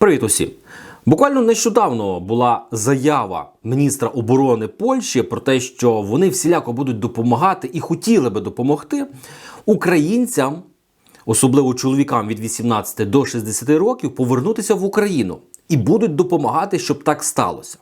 Привіт усім! Буквально нещодавно була заява міністра оборони Польщі про те, що вони всіляко будуть допомагати і хотіли би допомогти українцям, особливо чоловікам від 18 до 60 років, повернутися в Україну і будуть допомагати, щоб так сталося.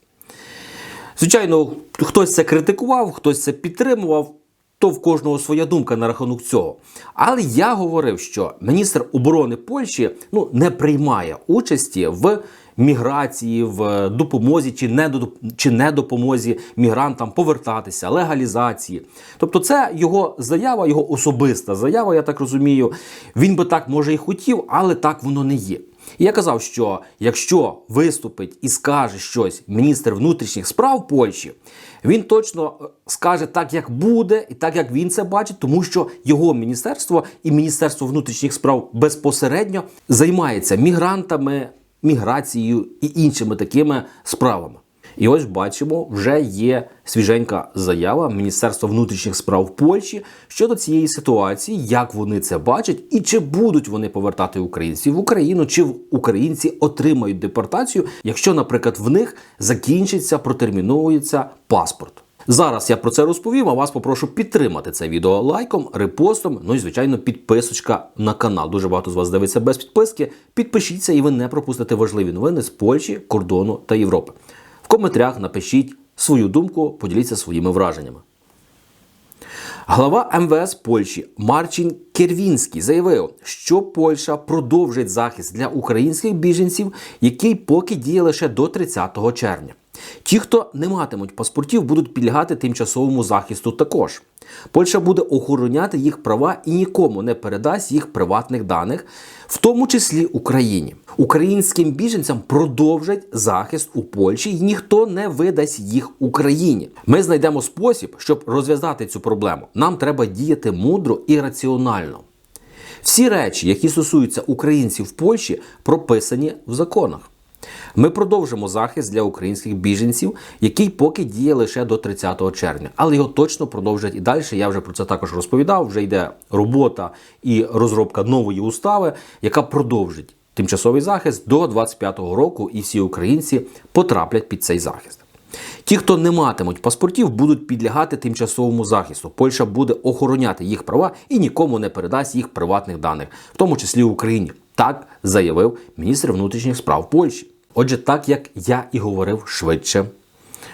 Звичайно, хтось це критикував, хтось це підтримував. То в кожного своя думка на рахунок цього. Але я говорив, що міністр оборони Польщі ну, не приймає участі в міграції, в допомозі чи не, чи не допомозі мігрантам повертатися, легалізації. Тобто, це його заява, його особиста заява, я так розумію. Він би так може і хотів, але так воно не є. І я казав, що якщо виступить і скаже щось міністр внутрішніх справ Польщі, він точно е, скаже так, як буде, і так, як він це бачить, тому що його міністерство і Міністерство внутрішніх справ безпосередньо займається мігрантами, міграцією і іншими такими справами. І ось бачимо, вже є свіженька заява Міністерства внутрішніх справ Польщі щодо цієї ситуації, як вони це бачать, і чи будуть вони повертати українців в Україну, чи в українці отримають депортацію, якщо, наприклад, в них закінчиться, протерміновується паспорт. Зараз я про це розповім, а вас попрошу підтримати це відео лайком, репостом, ну і звичайно, підписочка на канал. Дуже багато з вас дивиться без підписки. Підпишіться, і ви не пропустите важливі новини з Польщі, кордону та Європи. В коментарях напишіть свою думку, поділіться своїми враженнями. Глава МВС Польщі Марчин Кервінський заявив, що Польща продовжить захист для українських біженців, який поки діє лише до 30 червня. Ті, хто не матимуть паспортів, будуть підлягати тимчасовому захисту також. Польща буде охороняти їх права і нікому не передасть їх приватних даних, в тому числі Україні. Українським біженцям продовжать захист у Польщі, і ніхто не видасть їх Україні. Ми знайдемо спосіб, щоб розв'язати цю проблему. Нам треба діяти мудро і раціонально. Всі речі, які стосуються українців в Польщі, прописані в законах. Ми продовжимо захист для українських біженців, який поки діє лише до 30 червня, але його точно продовжать і далі. Я вже про це також розповідав. Вже йде робота і розробка нової устави, яка продовжить тимчасовий захист до 25-го року, і всі українці потраплять під цей захист. Ті, хто не матимуть паспортів, будуть підлягати тимчасовому захисту. Польща буде охороняти їх права і нікому не передасть їх приватних даних, в тому числі Україні. Так заявив міністр внутрішніх справ Польщі. Отже, так як я і говорив швидше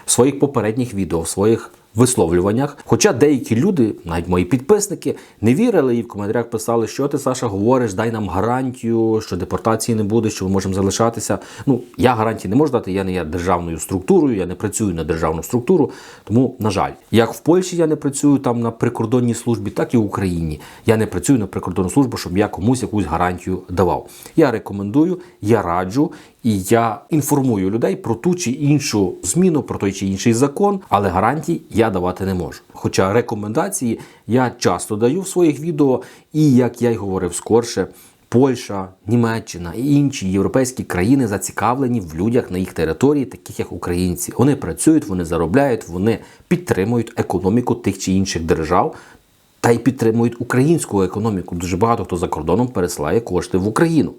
в своїх попередніх відео, в своїх висловлюваннях. Хоча деякі люди, навіть мої підписники, не вірили і в коментарях писали, що ти, Саша, говориш, дай нам гарантію, що депортації не буде, що ми можемо залишатися. Ну, я гарантії не можу дати, я не є державною структурою, я не працюю на державну структуру. Тому, на жаль, як в Польщі я не працюю там на прикордонній службі, так і в Україні. Я не працюю на прикордонну службу, щоб я комусь якусь гарантію давав. Я рекомендую, я раджу. І я інформую людей про ту чи іншу зміну, про той чи інший закон, але гарантій я давати не можу. Хоча рекомендації я часто даю в своїх відео, і як я й говорив скорше, Польща, Німеччина і інші європейські країни зацікавлені в людях на їх території, таких як українці. Вони працюють, вони заробляють, вони підтримують економіку тих чи інших держав. Та й підтримують українську економіку. Дуже багато хто за кордоном пересилає кошти в Україну.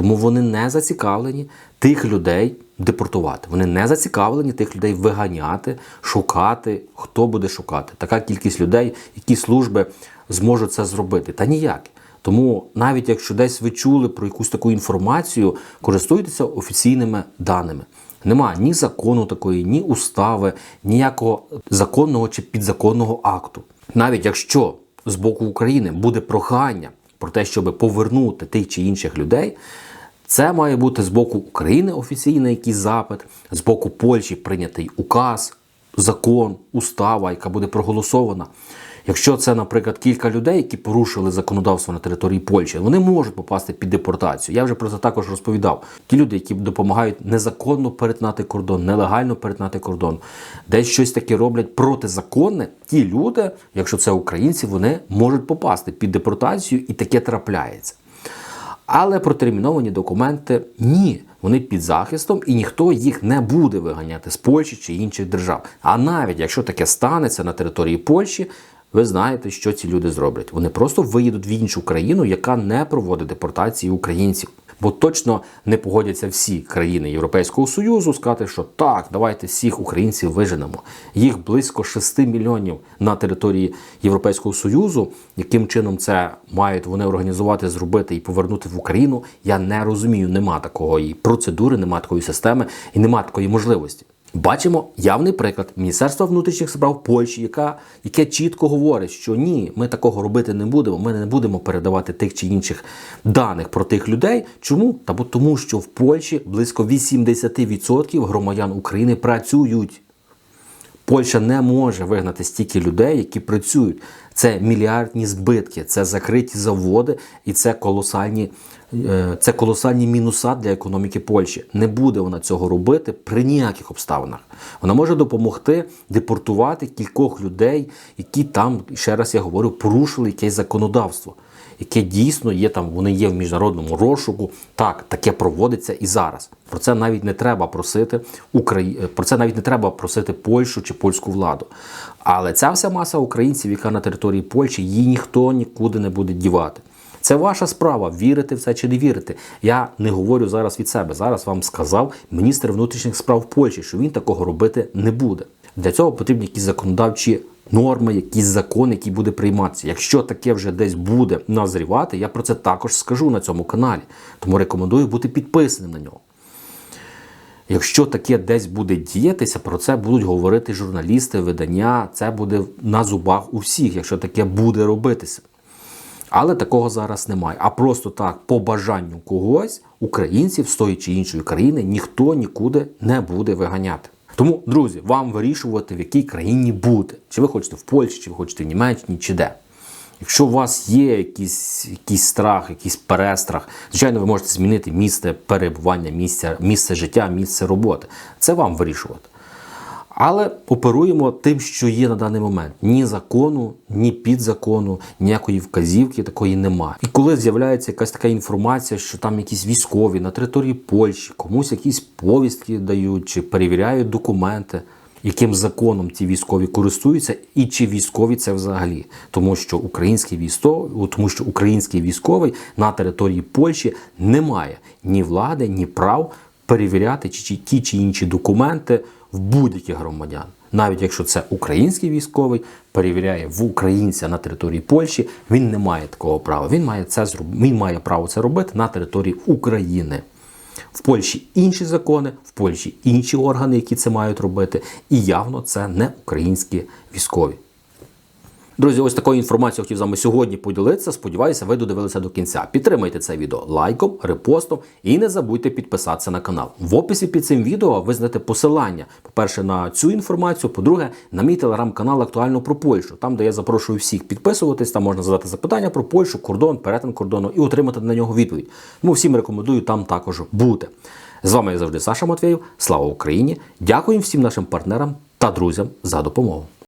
Тому вони не зацікавлені тих людей депортувати. Вони не зацікавлені тих людей виганяти, шукати. Хто буде шукати? Така кількість людей, які служби зможуть це зробити. Та ніяк. Тому навіть якщо десь ви чули про якусь таку інформацію, користуйтеся офіційними даними. Нема ні закону такої, ні устави, ніякого законного чи підзаконного акту. Навіть якщо з боку України буде прохання про те, щоб повернути тих чи інших людей, це має бути з боку України офіційний якийсь запит, з боку Польщі прийнятий указ, закон, устава, яка буде проголосована. Якщо це, наприклад, кілька людей, які порушили законодавство на території Польщі, вони можуть попасти під депортацію. Я вже про це також розповідав. Ті люди, які допомагають незаконно перетнати кордон, нелегально перетнати кордон, десь щось таке роблять протизаконне, ті люди, якщо це українці, вони можуть попасти під депортацію, і таке трапляється. Але протерміновані документи ні. Вони під захистом і ніхто їх не буде виганяти з Польщі чи інших держав. А навіть якщо таке станеться на території Польщі, ви знаєте, що ці люди зроблять. Вони просто виїдуть в іншу країну, яка не проводить депортації українців. Бо точно не погодяться всі країни Європейського Союзу сказати, що так, давайте всіх українців виженемо. Їх близько 6 мільйонів на території Європейського Союзу. Яким чином це мають вони організувати, зробити і повернути в Україну? Я не розумію. Нема такої процедури, нема такої системи і нема такої можливості. Бачимо явний приклад Міністерства внутрішніх справ Польщі, яка, яке чітко говорить, що ні, ми такого робити не будемо. Ми не будемо передавати тих чи інших даних про тих людей. Чому? Та бо тому, що в Польщі близько 80% громадян України працюють. Польща не може вигнати стільки людей, які працюють. Це мільярдні збитки, це закриті заводи і це колосальні, е, це колосальні мінуса для економіки Польщі. Не буде вона цього робити при ніяких обставинах. Вона може допомогти депортувати кількох людей, які там, ще раз я говорю, порушили якесь законодавство. Яке дійсно є там, вони є в міжнародному розшуку. Так, таке проводиться і зараз. Про це навіть не треба просити Украї... про це навіть не треба просити Польщу чи польську владу. Але ця вся маса українців, яка на території Польщі, її ніхто нікуди не буде дівати. Це ваша справа, вірити в це чи не вірити. Я не говорю зараз від себе. Зараз вам сказав міністр внутрішніх справ Польщі, що він такого робити не буде. Для цього потрібні якісь законодавчі норми, якийсь закон, який буде прийматися. Якщо таке вже десь буде назрівати, я про це також скажу на цьому каналі. Тому рекомендую бути підписаним на нього. Якщо таке десь буде діятися, про це будуть говорити журналісти, видання, це буде на зубах у всіх, якщо таке буде робитися. Але такого зараз немає. А просто так, по бажанню когось, українців з тої чи іншої країни, ніхто нікуди не буде виганяти. Тому, друзі, вам вирішувати, в якій країні бути. Чи ви хочете в Польщі, чи ви хочете в Німеччині, чи де. Якщо у вас є якийсь, якийсь страх, якийсь перестрах, звичайно, ви можете змінити місце перебування, місце, місце життя, місце роботи. Це вам вирішувати. Але оперуємо тим, що є на даний момент. Ні закону, ні підзакону, ніякої вказівки такої немає. І коли з'являється якась така інформація, що там якісь військові на території Польщі, комусь якісь повістки дають чи перевіряють документи, яким законом ці військові користуються, і чи військові це взагалі, тому що український військовий, тому що український військовий на території Польщі не має ні влади, ні прав перевіряти чи, чи ті чи інші документи в будь-яких громадян. Навіть якщо це український військовий перевіряє в українця на території Польщі, він не має такого права. Він має це він має право це робити на території України. В Польщі інші закони, в Польщі інші органи, які це мають робити, і явно це не українські військові. Друзі, ось такою інформацією хотів з вами сьогодні поділитися. Сподіваюся, ви додивилися до кінця. Підтримайте це відео лайком, репостом і не забудьте підписатися на канал. В описі під цим відео ви знайдете посилання, по-перше, на цю інформацію, по-друге, на мій телеграм-канал актуально про Польщу, там, де я запрошую всіх підписуватись, там можна задати запитання про Польщу, кордон, перетин кордону і отримати на нього відповідь. Тому всім рекомендую там також бути. З вами як завжди Саша Матвєєв. Слава Україні! Дякую всім нашим партнерам та друзям за допомогу.